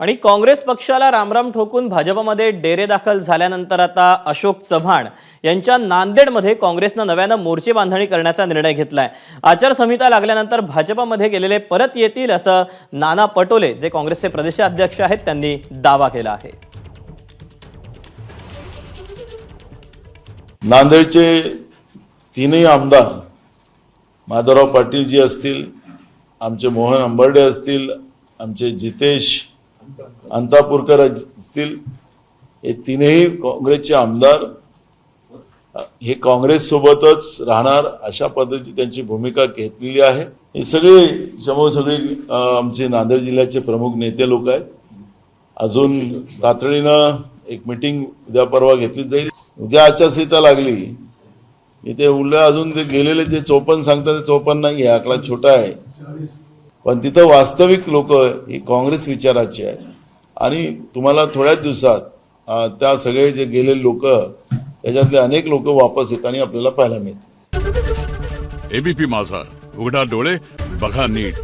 आणि काँग्रेस पक्षाला रामराम ठोकून भाजपमध्ये डेरे दाखल झाल्यानंतर आता अशोक चव्हाण यांच्या नांदेडमध्ये काँग्रेसनं नव्यानं मोर्चे बांधणी करण्याचा निर्णय घेतलाय. आचारसंहिता लागल्यानंतर भाजपमध्ये गेलेले परत येतील असं नाना पटोले जे काँग्रेसचे प्रदेशाध्यक्ष आहेत त्यांनी दावा केला आहे. नांदेडचे तीनही आमदार माधवराव पाटील जी असतील आमचे मोहन अंबर्डे असतील आमचे जितेश अंतापूरकर असतील हे तीनही काँग्रेसचे आमदार हे काँग्रेस सोबतच राहणार अशा पद्धतीची त्यांची भूमिका घेतलेली आहे. हे सगळे समोर सगळे आमचे नांदेड जिल्ह्याचे प्रमुख नेते लोक आहेत. अजून तातडीनं एक मिटिंग उद्या परवा घेतली जाईल. उद्या आचारसंहिता लागली. इथे उलट अजून ते गेलेले जे चोपन्न सांगतात ते चोपन्न नाही आहे आकडा छोटा आहे. पण तिथं वास्तविक लोक ही काँग्रेस विचाराची आहे आणि तुम्हाला थोड्याच दिवसात त्या सगळे जे गेलेले लोक त्याच्यातले अनेक लोक वापस येताना आपल्याला पाहायला मिळतात एबीपी माझा उघडा डोळे बघा नीट.